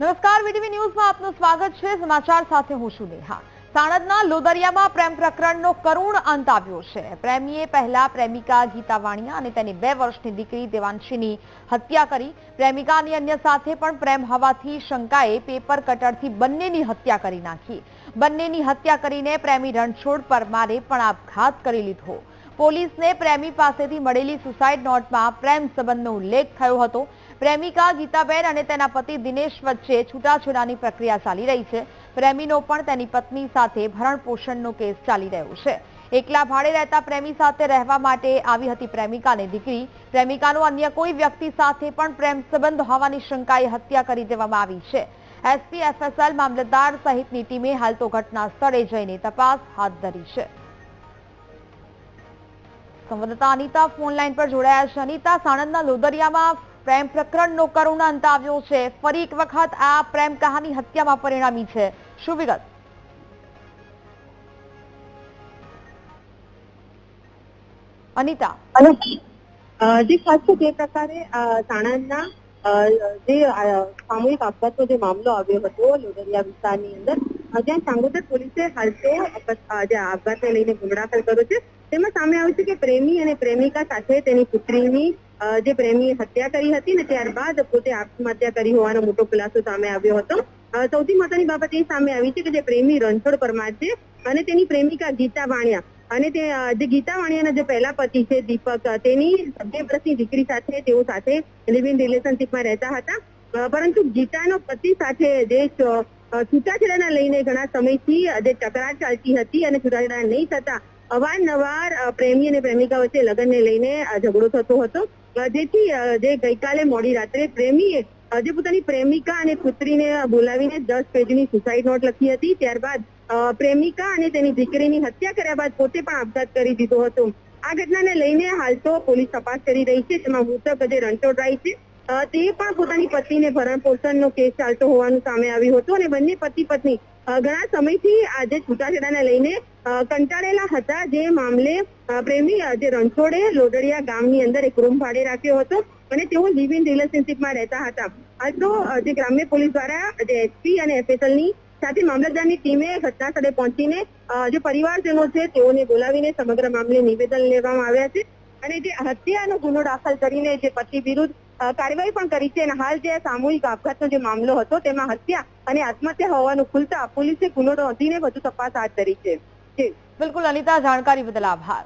નમસ્કાર, વીટીવી ન્યૂઝમાં આપનું સ્વાગત છે. સમાચાર સાથે હું છું નેહા. સાણંદના લોદરિયામાં પ્રેમ પ્રકરણનો કરુણ અંત આવ્યો છે. પ્રેમીએ પહેલા પ્રેમિકા ગીતા વાણિયા અને તેની બે વર્ષની દીકરી દેવાંશીની હત્યા કરી. પ્રેમિકાની અન્ય સાથે પણ પ્રેમ હોવાથી શંકાએ પેપર કટરથી બંનેની હત્યા કરી નાખી. બંનેની હત્યા કરીને પ્રેમી રણછોડ પરમારે પણ આપઘાત કરી લીધો. પોલીસને પ્રેમી પાસેથી મળેલી સુસાઇડ નોટમાં પ્રેમ સંબંધનો ઉલ્લેખ થયો હતો. પ્રેમિકા, ગીતાબેન અને તેના પતિ દિનેશ વચ્ચે છૂટાછેડાની પ્રક્રિયા ચાલી રહી છે. પ્રેમીનો પણ તેની પત્ની સાથે ભરણ પોષણનો કેસ ચાલી રહ્યો છે. એકલા ભાડે રહેતા પ્રેમી સાથે રહેવા માટે આવી હતી પ્રેમિકાને દીકરી. પ્રેમિકાનો અન્ય કોઈ વ્યક્તિ સાથે પણ પ્રેમ સંબંધ હોવાની શંકાએ હત્યા કરી દેવામાં આવી છે. એસપી, એફએસએલ મામલતદાર સહિતની ટીમે હાલ તો ઘટના સ્થળે જઈને તપાસ હાથ ધરી છે. સંવાદદાતા અનિતા ફોન લાઈન પર જોડાયા છે. અનિતા, સાણંદના લોદરિયામાં પ્રેમ પ્રકરણનો કરુણ અંત આવ્યો છે. ફરી એક વખત આ પ્રેમ કહાની હત્યામાં પરિણામી છે. શું વિગત? અનિતા. અને જે ખાસ જે પ્રકારે સાણંદના જે સામૂહિક આપઘાતનો જે મામલો આવ્યો હતો લોડરિયા વિસ્તારની અંદર જ્યાં ચાંગોદર પોલીસે હાલ તો અકસ- જે આપઘાતને લઈને ગુમડાફર કર્યો છે. તેમાં સામે આવ્યું છે કે પ્રેમી અને પ્રેમિકા સાથે તેની પુત્રીની જે પ્રેમીએ હત્યા કરી હતી ને ત્યારબાદ પોતે આત્મહત્યા કરી હોવાનો મોટો ખુલાસો સામે આવ્યો હતો. સૌથી મહત્વની બાબત એ સામે આવી છે કે જે પ્રેમી રણછોડ પરમાર છે અને તેની પ્રેમિકા ગીતા વાણિયા અને તે જે ગીતા વાણિયાના જે પહેલા પતિ છે દીપક તેની બે વર્ષની દીકરી સાથે તેઓ સાથે લિવ રિલેશનશીપમાં રહેતા હતા. પરંતુ ગીતાનો પતિ સાથે જે છૂટાછેડાના લઈને ઘણા સમયથી જે તકરાર ચાલતી હતી અને છૂટાછેડા નહીં થતા અવારનવાર પ્રેમી અને પ્રેમિકા વચ્ચે લગ્નને લઈને ઝઘડો થતો હતો. જેથી જે ગઈકાલે મોડી રાત્રે પ્રેમીએ જે પોતાની પ્રેમિકા અને પુત્રીને બોલાવીને દસ પેજની સુસાઇડ નોટ લખી હતી. ત્યારબાદ પ્રેમિકા અને તેની દીકરીની હત્યા કર્યા બાદ પોતે પણ આપઘાત કરી દીધો હતો. આ ઘટનાને લઈને હાલ તો પોલીસ તપાસ કરી રહી છે તેમાં મૃતક જે રણછોડરાય છે. તે પણ પોતાની પત્નીને ભરણ પોષણનો કેસ ચાલતો હોવાનું સામે આવ્યું હતું અને બંને પતિ પત્ની ઘણા સમયથી આજે છૂટાછેડાને લઈને કંટાળેલા હતા જે મામલે પ્રેમી જે રણછોડે લોડરિયા ગામની અંદર એક રૂમ ભાડે રાખ્યો હતો અને તેઓ લિવ ઇન રિલેશનશીપમાં રહેતા હતા. તો જે ગ્રામ્ય પોલીસ દ્વારા, જે એસપી અને એફએસએલની સાથે મામલતદારની ટીમે ઘટના પહોંચીને જે પરિવારજનો છે તેઓને બોલાવીને સમગ્ર મામલે નિવેદન લેવામાં આવ્યા છે. અને જે હત્યાનો ગુનો દાખલ કરીને જે પતિ વિરુદ્ધ કાર્યવાહી પણ કરી છે અને હાલ જે સામૂહિક આપઘાતનો જે મામલો હતો તેમાં હત્યા અને આત્મહત્યા હોવાનું ખુલતા પોલીસે ગુનો નોંધીને વધુ તપાસ હાથ ધરી છે. જી. બિલકુલ અનિતા જાણકારી બદલ આભાર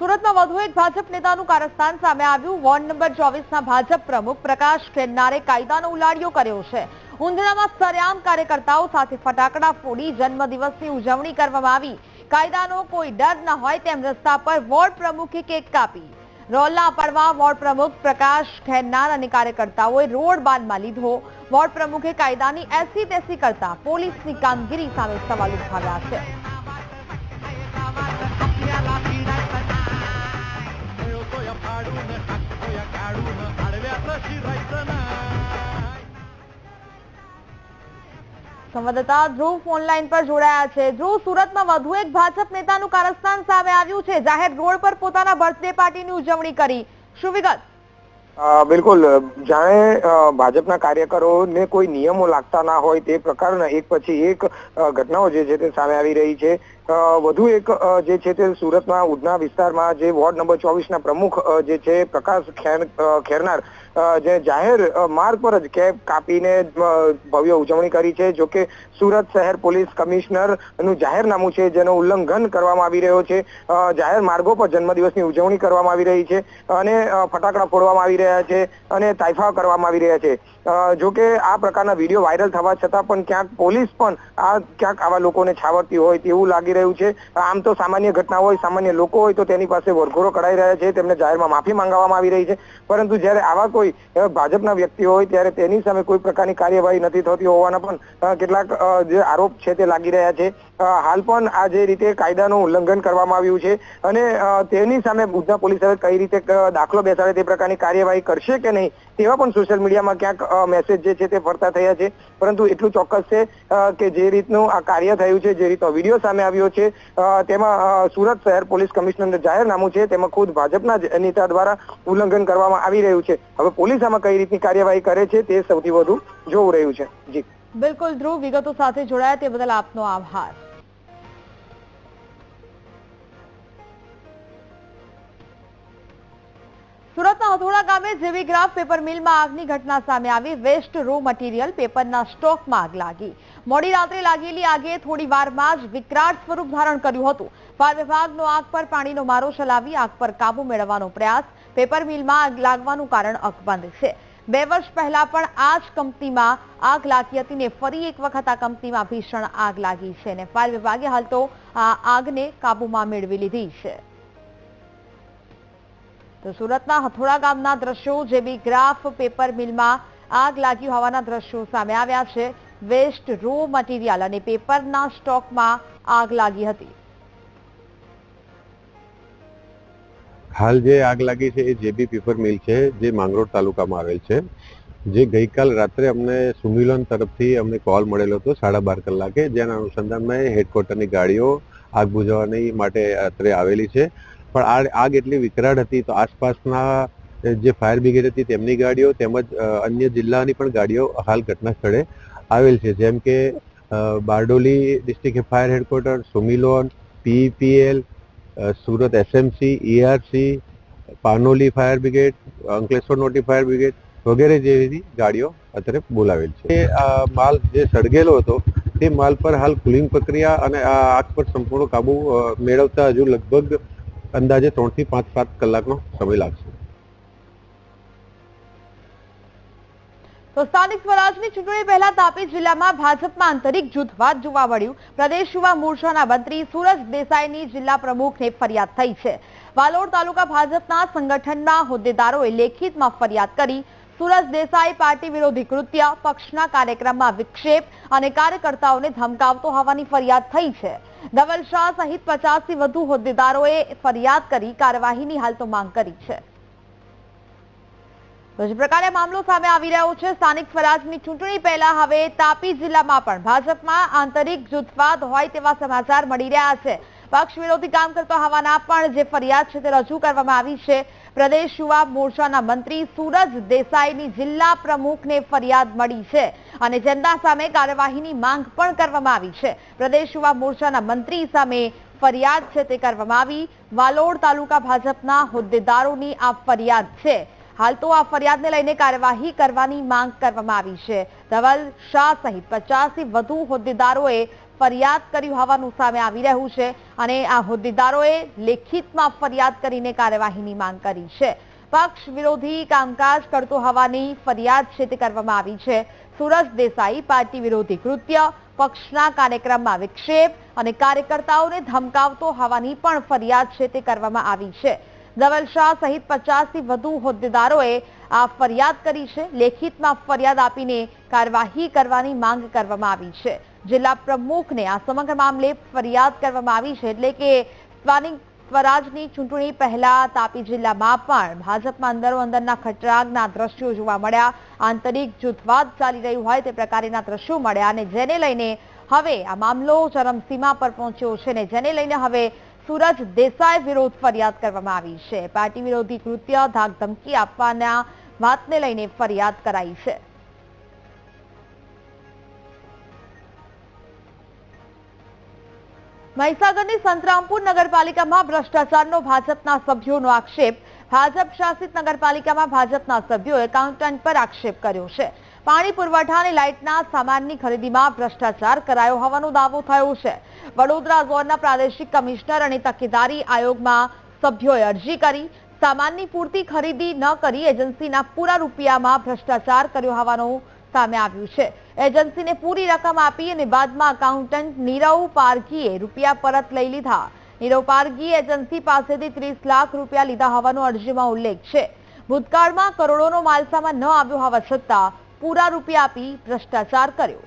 સુરતમાં વધુ એક ભાજપ નેતાનું કારસ્થાન સામે આવ્યું. વોર્ડ નંબર ચોવીસના ભાજપ પ્રમુખ પ્રકાશ ખેરનારે કાયદાનો ઉલાડિયો કર્યો છે. ઊંધણામાં સરેઆમ કાર્યકર્તાઓ સાથે ફટાકડા ફોડી જન્મદિવસની ઉજવણી કરવામાં આવી. કાયદાનો કોઈ ડર ન હોય તેમ રસ્તા પર વોર્ડ પ્રમુખે કેક કાપી. રોલના પડવા વોર્ડ પ્રમુખ પ્રકાશ ખેરનાર અને કાર્યકર્તાઓએ રોડ બાંધમાં લીધો. વોર્ડ પ્રમુખે કાયદાની એસી તેસી કરતા પોલીસની કામગીરી સામે સવાલ ઉઠાવ્યા છે. સંવાદદાતા ધ્રુવ ફોનલાઈન પર જોડાયા છે. ધ્રુવ, સુરતમાં વધુ એક ભાજપ નેતાનું કારસ્તાન સામે આવ્યું છે. જાહેર રોડ પર પોતાના બર્થડે પાર્ટીની ઉજવણી કરી. શું વિગત? બિલકુલ. જાણે ભાજપના કાર્યકરોને કોઈ નિયમો લાગતા ના હોય તે પ્રકારના એક પછી એક ઘટનાઓ જે છે તે સામે આવી રહી છે. વધુ એક જે છે તે સુરતના ઉધના વિસ્તારમાં જે વોર્ડ નંબર ચોવીસ ના પ્રમુખ જે છે પ્રકાશ ખેર- ખેરનાર જે જાહેર માર્ગ પર જ કેબ કાપીને ભવ્ય ઉજવણી કરી છે જોકે સુરત શહેર પોલીસ કમિશનરનું જાહેરનામું છે, જેનું ઉલ્લંઘન કરવામાં આવી રહ્યો છે. જાહેર માર્ગો પર જન્મદિવસની ઉજવણી કરવામાં આવી રહી છે અને ફટાકડા ફોડવામાં આવી રહ્યા છે અને તાઇફા કરવામાં આવી રહ્યા છે. અ, જોકે આ પ્રકારના વીડિયો વાયરલ થવા છતાં પણ ક્યાંક પોલીસ પણ આ ક્યાંક આવા લોકોને છાવરતી હોય તેવું લાગી રહ્યું છે. આમ તો સામાન્ય ઘટના હોય સામાન્ય લોકો હોય તો તેની પાસે વરઘોડો કઢાઈ રહ્યા છે તેમને જાહેરમાં માફી માંગવામાં આવી રહી છે. પરંતુ જ્યારે આવા કોઈ ભાજપના વ્યક્તિ હોય ત્યારે તેની સામે કોઈ પ્રકારની કાર્યવાહી નથી થતી હોવાના પણ કેટલાક જે આરોપ છે તે લાગી રહ્યા છે. હાલ પણ આ જે રીતે કાયદાનું ઉલ્લંઘન કરવામાં આવ્યું છે અને તેની સામે ભુજના પોલીસ હવે કઈ રીતે દાખલો બેસાડે તે પ્રકારની કાર્યવાહી કરશે કે નહીં, તેવા પણ સોશિયલ મીડિયામાં ક્યાંક મેસેજ જે છે તે ફરતા થયા છે. પરંતુ એટલું ચોક્કસ છે કે જે રીતનું આ કાર્ય થયું છે, જે રીતનો વીડિયો સામે આવ્યો છે તેમાં સુરત શહેર પોલીસ કમિશનર જાહેરનામું છે, તેમાં ખુદ ભાજપના નેતા દ્વારા ઉલ્લંઘન કરવામાં આવી રહ્યું છે. હવે પોલીસ આમાં કઈ રીતની કાર્યવાહી કરે છે તે સૌથી વધુ જોવું રહ્યું છે. જી. બિલકુલ ધ્રુવ, વિગતો સાથે જોડાયા તે બદલ આપનો આભાર. સુરતના હથોડા ગામે જેવી પેપર મિલમાં આગની ઘટના સામે આવી. વેસ્ટ રો મટીરિયલ પેપરના સ્ટોકમાં આગ લાગી. મોડી રાત્રે લાગેલી આગે થોડી વારમાં જ વિકરાળ સ્વરૂપ ધારણ કર્યું હતું. ફાયર વિભાગનો આગ પર પાણીનો મારો ચલાવી આગ પર કાબુ મેળવવાનો પ્રયાસ. પેપર મિલમાં આગ લાગવાનું કારણ અકબંધ છે. બે વર્ષ પહેલા પણ આ જ કંપનીમાં આગ લાગી હતી ને ફરી એક વખત આ કંપનીમાં ભીષણ આગ લાગી છે ને ફાયર વિભાગે હાલ તો આ આગને કાબુમાં મેળવી લીધી છે. તો સુરતના હથોડા ગામના દ્રશ્યો જેવી ગ્રાફ પેપર મિલમાં આગ લાગી હોવાના દ્રશ્યો સામે આવ્યા છે. વેસ્ટ રો મટીરિયલ અને પેપરના સ્ટોકમાં આગ લાગી હતી. હાલ જે આગ લાગી છે એ જેબી પેપર મિલ છે, જે માંગરોળ તાલુકામાં આવેલ છે. જે ગઈકાલ રાત્રે અમને સુમિલન તરફથી અમને કોલ મળેલો હતો સાડા બાર કલાકે. જેના અનુસંધાનમાં હેડક્વાર્ટરની ગાડીઓ આગ બુઝાવવાની માટે રાત્રે આવેલી છે. પણ આગ એટલી વિકરાળ હતી તો આસપાસના જે ફાયર બ્રિગેડ હતી તેમની ગાડીઓ તેમજ અન્ય જિલ્લાની પણ ગાડીઓ હાલ ઘટના સ્થળે આવેલ છે. જેમ કે Bardoli district fire headquarter, Sumilon PEPL Surat SMC, ERC, Panoli fire brigade, Ankleshwar naughty fire brigade વગેરે જેવી ગાડીઓ અત્યારે બોલાવેલ છે. આ માલ જે સળગેલો હતો તે માલ પર હાલ કુલિંગ પ્રક્રિયા અને આ આગ પર સંપૂર્ણ કાબુ મેળવતા હજુ લગભગ અંદાજે ત્રણથી પાંચ સાત કલાકનો સમય લાગશે. ચૂંટણી પહેલા તાપી જિલ્લામાં ભાજપમાં આંતરિક જૂથવાદ જોવા મળ્યું. પ્રદેશ યુવા મોરચાના મંત્રી સુરજ દેસાઈની જિલ્લા પ્રમુખને ફરિયાદ થઈ છે. વાલોડ તાલુકા ભાજપના સંગઠનના હોદ્દેદારોએ લેખિતમાં ફરિયાદ કરી સુરજ દેસાઈ પાર્ટી વિરોધી કૃત્ય, પક્ષના કાર્યક્રમમાં વિક્ષેપ અને કાર્યકર્તાઓને ધમકાવતો હોવાની ફરિયાદ થઈ છે. ધવલ શાહ સહિત પચાસથી વધુ હોદ્દેદારોએ ફરિયાદ કરી કાર્યવાહીની હાલ તો માંગ કરી છે. પ્રકારે મામલો સામે આવી રહ્યો છે, સ્થાનિક સ્વરાજની ચૂંટણી પહેલા હવે તાપી જિલ્લામાં પણ ભાજપમાં આંતરિક જૂથવાદ હોય તેવા સમાચાર મળી રહ્યા છે. પક્ષ વિરોધી કામ કરતા હોવાના પણ જે ફરિયાદ છે તે રજૂ કરવામાં આવી છે. પ્રદેશ યુવા મોરચાના મંત્રી સુરજ દેસાઈની જિલ્લા પ્રમુખને ફરિયાદ મળી છે અને જેમના સામે કાર્યવાહીની માંગ પણ કરવામાં આવી છે. પ્રદેશ યુવા મોરચાના મંત્રી સામે ફરિયાદ છે તે કરવામાં આવી. વાલોડ તાલુકા ભાજપના હોદ્દેદારોની આ ફરિયાદ છે. હાલ તો આ ફરિયાદને લઈને કાર્યવાહી કરવાની માંગ કરવામાં આવી છે. ધવલ શાહ સહિત પચાસથી વધુ હોદ્દેદારોએ ફરિયાદ કરી હોવાનું સામે આવી રહ્યું છે અને આ હોદ્દેદારોએ લેખિતમાં ફરિયાદ કરીને કાર્યવાહીની માંગ કરી છે. પક્ષ વિરોધી કામકાજ કરતો હોવાની ફરિયાદ છે તે કરવામાં આવી છે. સુરજ દેસાઈ પાર્ટી વિરોધી કૃત્ય, પક્ષના કાર્યક્રમમાં વિક્ષેપ અને કાર્યકર્તાઓને ધમકાવતો હોવાની પણ ફરિયાદ છે તે કરવામાં આવી છે. ધવલ શાહ સહિત પચાસથી વધુ હોદ્દેદારોએ આ ફરિયાદ કરી છે. લેખિતમાં ફરિયાદ આપીને કાર્યવાહી કરવાની માંગ કરવામાં આવી છે. જિલ્લા પ્રમુખને આ સમગ્ર મામલે ફરિયાદ કરવામાં આવી છે એટલે કે સ્થાનિક સ્વરાજની ચૂંટણી પહેલા તાપી જિલ્લામાં પણ ભાજપમાં અંદરો અંદરના ખટરાગના દ્રશ્યો જોવા મળ્યા. આંતરિક જૂથવાદ ચાલી રહ્યું હોય તે પ્રકારના દ્રશ્યો મળ્યા અને જેને લઈને હવે આ મામલો ચરમસીમા પર પહોંચ્યો છે ને જેને લઈને હવે સુરજ દેસાઈ વિરોધ ફરિયાદ કરવામાં આવી છે. પાર્ટી વિરોધી કૃત્ય ધાક ધમકી આપવાના વાતને લઈને ફરિયાદ કરાઈ છે. મહીસાગરની સંતરામપુર નગરપાલિકામાં ભ્રષ્ટાચારનો ભાજપના સભ્યોનો આક્ષેપ. ભાજપ શાસિત નગરપાલિકામાં ભાજપના સભ્યોએ એકાઉન્ટન્ટ પર આક્ષેપ કર્યો છે. પાણી પુરવઠા અને લાઇટના સામાનની ખરીદીમાં ભ્રષ્ટાચાર કરાયો હોવાનો દાવો થયો છે. વડોદરા ઝોનના પ્રાદેશિક કમિશનર અને તકેદારી આયોગમાં સભ્યોએ અરજી કરી. સામાનની પૂરતી ખરીદી ન કરી એજન્સીના પૂરા રૂપિયામાં ભ્રષ્ટાચાર કર્યો હોવાનું સામે આવ્યું છે. એજન્સીને પૂરી રકમ આપી અને બાદમાં એકાઉન્ટન્ટ નીરવ પારઘીએ રૂપિયા પરત લઈ લીધા. નીરવ પારઘી એજન્સી પાસેથી ત્રીસ લાખ રૂપિયા લીધા હોવાનો અરજીમાં ઉલ્લેખ છે. ભૂતકાળમાં કરોડોનો માલસામાન ન આવ્યો હોવા છતાં પૂરા રૂપિયા આપી ભ્રષ્ટાચાર કર્યો.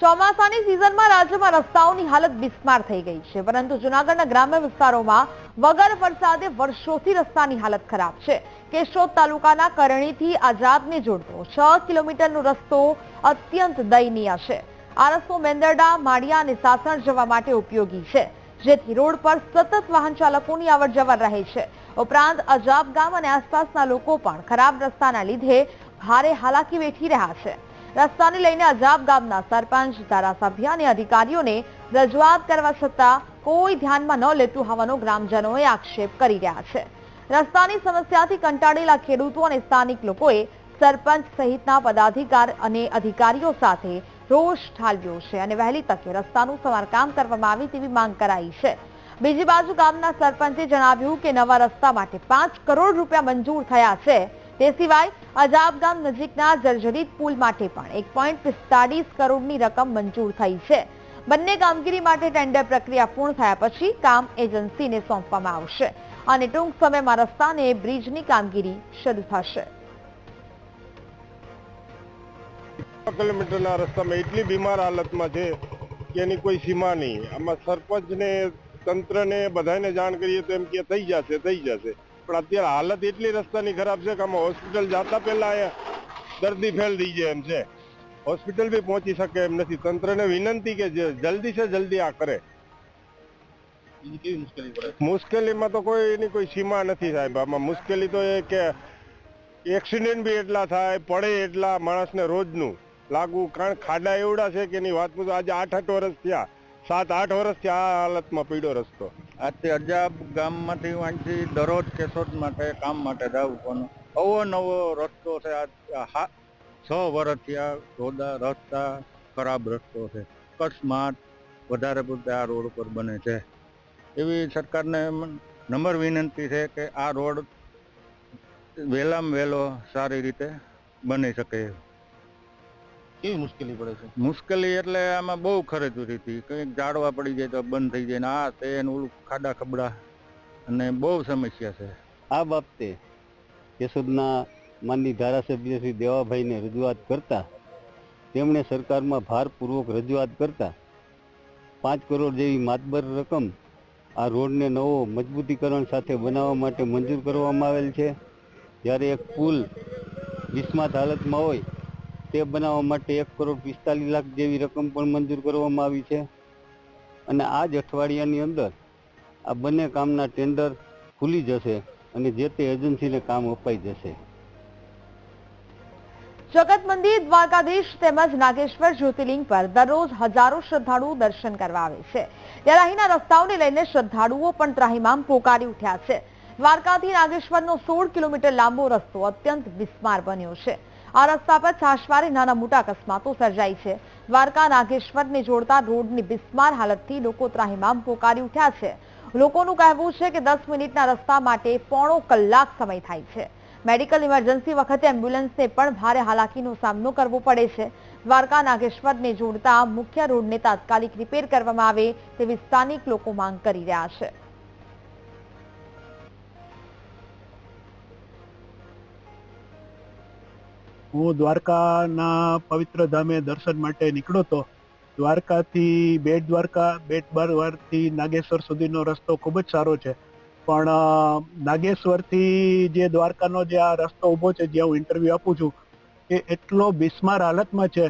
ચોમાસાની સિઝનમાં રાજ્યમાં રસ્તાઓની હાલત બિસ્માર થઈ ગઈ છે. પરંતુ જુનાગઢના ગ્રામ્ય વિસ્તારોમાં વગર વરસાદે વર્ષોથી રસ્તાની હાલત ખરાબ છે. કેશોદ તાલુકાના કરણીથી આઝાદને જોડતો છ કિલોમીટરનો રસ્તો અત્યંત દયનીય છે. આ રસ્તો મેંદરડા, માળિયા અને સાસણ જવા માટે ઉપયોગી છે, જેથી રોડ પર સતત વાહન ચાલકોની અવર જવર રહે છે. ઉપરાંત અજાબ ગામ અને આસપાસના લોકો પણ ખરાબ રસ્તાના લીધે ભારે હાલાકી વેઠી રહ્યા છે. રસ્તાને લઈને અજાબ ગામના સરપંચ, ધારાસભ્ય અને અધિકારીઓને રજૂઆત કરવા છતાં કોઈ ધ્યાનમાં ન લેતું હોવાનો ગ્રામજનોએ આક્ષેપ કરી રહ્યા છે. રસ્તાની સમસ્યાથી કંટાળેલા ખેડૂતો અને સ્થાનિક લોકોએ સરપંચ સહિતના પદાધિકાર અને અધિકારીઓ સાથે રોષ ઠાલવ્યો છે અને વહેલી તકે રસ્તાનું સમારકામ કરવામાં આવે તેવી માંગ કરાઈ છે. બીજી બાજુ ગામના સરપંચે જણાવ્યું કે નવા રસ્તા માટે પાંચ કરોડ રૂપિયા મંજૂર થયા છે. તે સિવાય અજાબ ગામ નજીકના જર્જરિત પુલ માટે પણ એક કરોડની રકમ મંજૂર થઈ છે. બંને કામગીરી માટે ટેન્ડર પ્રક્રિયા પૂર્ણ થયા પછી કામ એજન્સીને સોંપવામાં આવશે અને ટૂંક સમયમાં રસ્તા અને બ્રિજની કામગીરી શરૂ થશે. કિલોમીટરના રસ્તામાં એટલી બીમાર હાલતમાં છે કે એની કોઈ સીમા નહીં. આમાં સરપંચને, તંત્રને બધાને જાણ કરીએ તો એમ કે થઈ જશે થઈ જશે. પણ અત્યારે હાલત એટલી રસ્તાની ખરાબ છે કે આમાં હોસ્પિટલ જતા પહેલા અહીંયા દર્દી ફેલ થઈ જાય એમ છે. હોસ્પિટલ બી પહોંચી શકે એમ નથી. તંત્રને વિનંતી કે જલ્દી છે જલ્દી આ કરે. મુશ્કેલીમાં તો કોઈ એની કોઈ સીમા નથી સાહેબ. આમાં મુશ્કેલી તો એ કે એક્સિડન્ટ બી એટલા થાય પડે એટલા માણસને રોજનું. લાગુ કારણ ખાડા એવડા છે કે એની વાત પૂછો આજે આઠ આઠ વર્ષ થયા. સાત આઠ વર્ષથી આ હાલતમાં પીડો રસ્તો. આજથી અજાબ ગામમાંથી વાંચી દરરોજ કેશોદ માટે કામ માટે જાઉં પણ અવનવો રસ્તો છે. આ છ વર્ષથી આ રોદા રસ્તા ખરાબ રસ્તો છે. અકસ્માત વધારે પૂરતા આ રોડ ઉપર બને છે. એવી સરકારને નંબર વિનંતી છે કે આ રોડ વહેલામાં વહેલો સારી રીતે બની શકે. કેવી મુશ્કેલી પડે છે? મુશ્કેલી એટલે આમાં બહુ ખરેખરી હતી કંઈક ઝાડવા પડી જાય તો બંધ થઈ જાય ને આ તે ને ઓલું ખાડા ખબડા. અને બહુ સમસ્યા છે. આ બાબતે કેશોદના માનની ધારાસભ્ય શ્રી દેવાભાઈને રજૂઆત કરતા તેમણે સરકારમાં ભારપૂર્વક રજૂઆત કરતા પાંચ કરોડ જેવી માતબર રકમ આ રોડને નવો મજબૂતીકરણ સાથે બનાવવા માટે મંજૂર કરવામાં આવેલ છે. જ્યારે એક પુલ બિસ્માત હાલતમાં હોય તે બનાવવા માટે એક કરોડ પિસ્તાલીસ લાખ જેવી રકમ પણ મંજૂર કરવામાં આવી છે. અને આ જ અઠવાડિયાની અંદર આ બંને કામના ટેન્ડર ખુલી જશે અને જે તે એજન્સીને કામ અપાઈ જશે. જગત મંદિર દ્વારકાધીશ તેમજ નાગેશ્વર જ્યોતિર્લિંગ પર દરરોજ હજારો શ્રદ્ધાળુઓ દર્શન કરવા આવે છે. ત્યારે અહીંના રસ્તાઓને લઈને શ્રદ્ધાળુઓ પણ ત્રાહિમામ પોકારી ઉઠ્યા છે. દ્વારકાથી નાગેશ્વરનો સોળ કિલોમીટર લાંબો રસ્તો અત્યંત વિસ્માર બન્યો છે. આ રસ્તા પર છાશવારે નાના મોટા અકસ્માતો સર્જાય છે. દ્વારકા નાગેશ્વરને જોડતા રોડની બિસ્માર હાલતથી લોકો ત્રાહિમામ પોકારી ઉઠ્યા છે. લોકોનું કહેવું છે કે દસ મિનિટના રસ્તા માટે પોણો કલાક સમય થાય છે. મેડિકલ ઇમરજન્સી વખતે એમ્બ્યુલન્સને પણ ભારે હાલાકીનો સામનો કરવો પડે છે. દ્વારકા નાગેશ્વરને જોડતા મુખ્ય રોડને તાત્કાલિક રિપેર કરવામાં આવે તેવી સ્થાનિક લોકો માંગ કરી રહ્યા છે. હું દ્વારકાના પવિત્ર ધામે દર્શન માટે નીકળ્યો હતો દ્વારકાથી બેટ દ્વારકા, બેટ દ્વારકાથી નાગેશ્વર સુધીનો રસ્તો ખૂબ જ સારો છે. પણ નાગેશ્વરથી જે દ્વારકાનો જે આ રસ્તો ઊભો છે, જ્યાં હું ઇન્ટરવ્યુ આપું છું, એ એટલો બિસ્માર હાલતમાં છે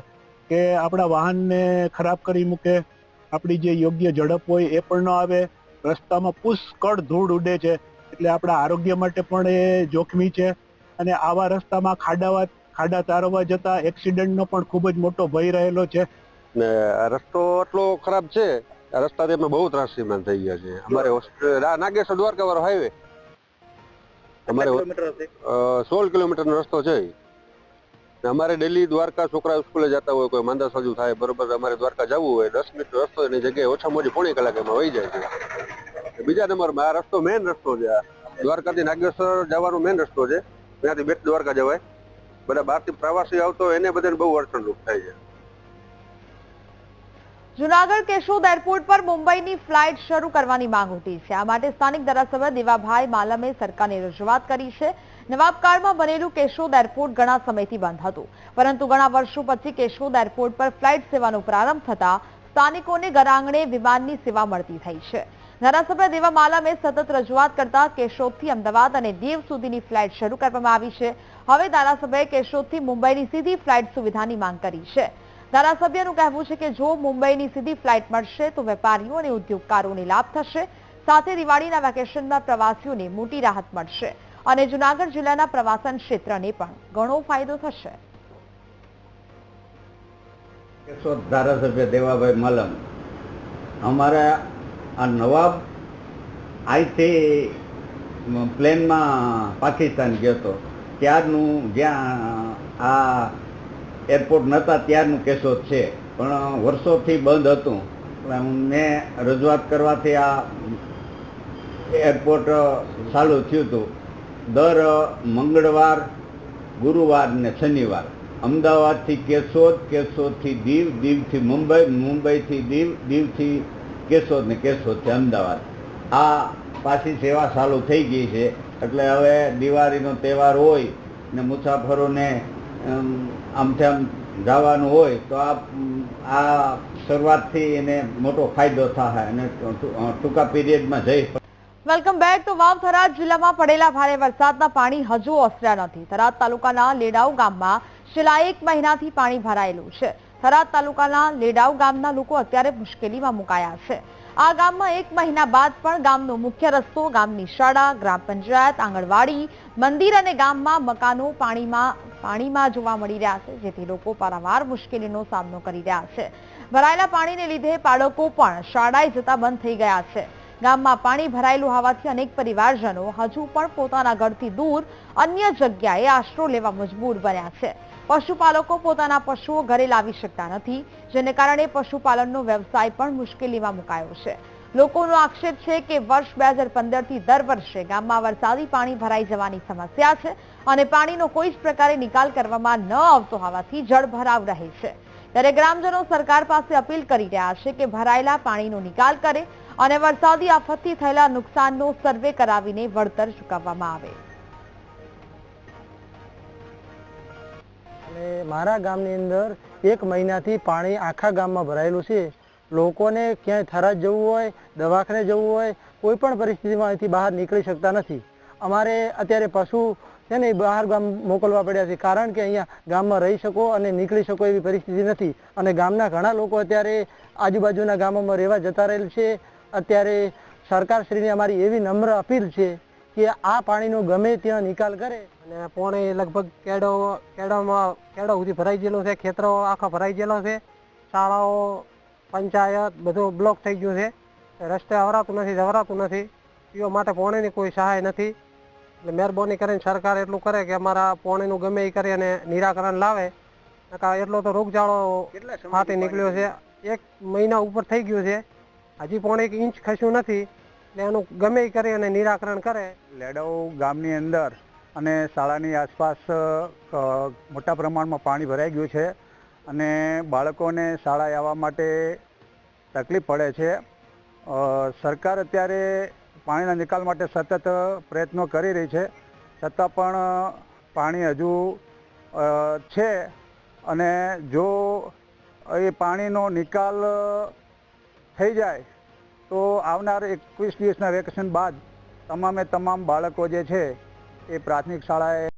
કે આપણા વાહનને ખરાબ કરી મૂકે, આપણી જે યોગ્ય ઝડપ હોય એ પણ ન આવે, રસ્તામાં પુષ્કળ ધૂળ ઉડે છે, એટલે આપણા આરોગ્ય માટે પણ એ જોખમી છે. અને આવા રસ્તામાં ખાડાવા ખાડા તારવા જતા એક્સિડન્ટનો પણ ખૂબ જ મોટો ભય રહેલો છે. ને આ રસ્તો એટલો ખરાબ છે આ રસ્તાથી અમે બહુ ત્રાસીમાન થઈ ગયા છે અમારે હોસ્પિટલ નાગેશ્વર દ્વારકા વાળો હાઈવે અમારે સોળ કિલોમીટરનો રસ્તો છે અમારે ડેલી દ્વારકા છોકરા સ્કૂલે જતા હોય કોઈ માંદા સાજુ થાય બરોબર અમારે દ્વારકા જવું હોય દસ મિનિટ રસ્તો એની જગ્યાએ ઓછામાં ઓછી પોણી કલાક એમાં વહી જાય છે. બીજા નંબરમાં આ રસ્તો મેઇન રસ્તો છે દ્વારકાથી નાગેશ્વર જવાનો મેઇન રસ્તો છે. ત્યાંથી બેટ દ્વારકા જવાય. બધા બહારથી પ્રવાસી આવતો એને બધાને બહુ અડચણરૂપ થાય છે. જુનાગઢ કેશોદ એરપોર્ટ પર મુંબઈની ફ્લાઇટ શરૂ કરવાની માંગ ઉઠી છે. આ માટે સ્થાનિક ધારાસભ્ય દેવાભાઈ માલમે સરકારને રજૂઆત કરી છે. નવાબકાળમાં બનેલું કેશોદ એરપોર્ટ ઘણા સમયથી બંધ હતું. પરંતુ ઘણા વર્ષો પછી કેશોદ એરપોર્ટ પર ફ્લાઇટ સેવાનો પ્રારંભ થતા સ્થાનિકોને ઘરઆંગણે વિમાનની સેવા મળતી થઈ છે. ધારાસભ્ય દેવા માલમે સતત રજૂઆત કરતા કેશોદથી અમદાવાદ અને દીવ સુધીની ફ્લાઇટ શરૂ કરવામાં આવી છે. હવે ધારાસભ્યએ કેશોદથી મુંબઈની સીધી ફ્લાઇટ સુવિધાની માંગ કરી છે. ધારાસભ્યનું કહેવું છે કે જો મુંબઈની સીધી ફ્લાઇટ મળશે તો વેપારીઓ અને ઉદ્યોગકારોને લાભ થશે. સાથે દિવાળીના વેકેશનમાં પ્રવાસીઓને મોટી રાહત મળશે. અને જુનાગઢ જિલ્લાના પ્રવાસન ક્ષેત્રને પણ ઘણો ફાયદો થશે. ધારાસભ્ય દેવાભાઈ મલમ, અમારા આ નવાબ આઈથી પ્લેનમાં પાકિસ્તાન ગયો હતો. ત્યારનું જ્યાં આ એરપોર્ટ નહોતા ત્યારનું કેશોદ છે. પણ વર્ષોથી બંધ હતું. મેં રજૂઆત કરવાથી આ એરપોર્ટ ચાલુ થયું હતું. દર મંગળવાર, ગુરુવાર ને શનિવાર અમદાવાદથી કેશોદ કેશોદથી દીવ, દીવથી મુંબઈ, મુંબઈથી દીવ, દીવથી કેશોદ ને કેશોદથી અમદાવાદ. આ પાછી સેવા ચાલુ થઈ ગઈ છે. એટલે હવે દિવાળીનો તહેવાર હોય ને મુસાફરોને અમ, આમથી જવાનું હોય તો આ આ શરૂઆતથી એને મોટો ફાયદો થાય અને ટૂંકા પીરિયડમાં જઈ વેલકમ બેક. વાવ થરાદ જિલ્લામાં પડેલા ભારે વરસાદના પાણી હજુ ઓસર્યા નથી. થરાદ તાલુકાના લેડાઉ ગામમાં છેલ્લા એક મહિનાથી પાણી ભરાયેલું છે. થરાદ તાલુકાના લેડાઉ ગામના લોકો અત્યારે મુશ્કેલીમાં મુકાયા છે. આ ગામમાં એક મહિના બાદ પણ ગામનો મુખ્ય રસ્તો, ગામની શાળા, ગ્રામ પંચાયત, આંગણવાડી, મંદિર અને ગામમાં મકાનો પાણીમાં પાણીમાં જોવા મળી રહ્યા છે, જેથી લોકો પારાવાર મુશ્કેલીનો સામનો કરી રહ્યા છે. ભરાયેલા પાણીને લીધે બાળકો પણ શાળાએ જતા બંધ થઈ ગયા છે. ગામમાં પાણી ભરાયેલું હોવાથી અનેક પરિવારજનો હજુ પણ પોતાના ઘરથી દૂર અન્ય જગ્યાએ આશરો લેવા મજબૂર બન્યા છે. પશુપાલકો પોતાના પશુઓ ઘરે લાવી શકતા નથી, જેને કારણે પશુપાલનનો વ્યવસાય પણ મુશ્કેલીમાં મુકાયો છે. લોકોનો આક્ષેપ છે કે વર્ષ બે હજાર પંદરથી દર વર્ષે ગામમાં વરસાદી પાણી ભરાઈ જવાની સમસ્યા છે અને પાણીનો કોઈ જ પ્રકારે નિકાલ કરવામાં ન આવતો હોવાથી જળભરાવ રહે છે. ત્યારે ગ્રામજનો સરકાર પાસે અપીલ કરી રહ્યા છે કે ભરાયેલા પાણીનો નિકાલ કરે અને વરસાદી આફતથી થયેલા નુકસાનનો સર્વે કરાવીને વળતર ચૂકવવામાં આવે. અને મારા ગામની અંદર એક મહિનાથી પાણી આખા ગામમાં ભરાયેલું છે. લોકોને ક્યાંય થરાજ જવું હોય, દવાખાને જવું હોય કોઈ પણ પરિસ્થિતિમાં અહીંથી બહાર નીકળી શકતા નથી. અમારે અત્યારે પશુ છે ને બહાર ગામ મોકલવા પડ્યા છે. કારણ કે અહીંયા ગામમાં રહી શકો અને નીકળી શકો એવી પરિસ્થિતિ નથી. અને ગામના ઘણા લોકો અત્યારે આજુબાજુના ગામોમાં રહેવા જતા રહેલ છે. અત્યારે સરકારશ્રીને અમારી એવી નમ્ર અપીલ છે કે આ પાણીનો ગમે ત્યાં નિકાલ કરે. અને પોણે લગભગ કેડો કેડોમાં કેડો સુધી ભરાઈ ગયેલો છે ખેતરો આખા ભરાઈ ગયેલો છે શાળાઓ પંચાયત બધું બ્લોક થઈ ગયું છે રસ્તે અવરાતું નથી જવરાતું નથી પીવા માટે પોણીની કોઈ સહાય નથી. એટલે મહેરબાની કરીને સરકાર એટલું કરે કે અમારા પોણીનું ગમે એ કરી અને નિરાકરણ લાવે. એટલો તો રોગચાળો ફાટી નીકળ્યો છે એક મહિના ઉપર થઈ ગયું છે. હજી પોણે એક ઇંચ ખસ્યું નથી એટલે એનું ગમે એ કરી અને નિરાકરણ કરે. લેડો ગામની અંદર અને શાળાની આસપાસ મોટા પ્રમાણમાં પાણી ભરાઈ ગયું છે અને બાળકોને શાળાએ આવવા માટે તકલીફ પડે છે. સરકાર અત્યારે પાણીના નિકાલ માટે સતત પ્રયત્નો કરી રહી છે. છતાં પણ પાણી હજુ છે અને જો એ પાણીનો નિકાલ થઈ જાય તો આવનાર એકવીસ દિવસના વેકેશન બાદ તમામે તમામ બાળકો જે છે એ પ્રાથમિક શાળાએ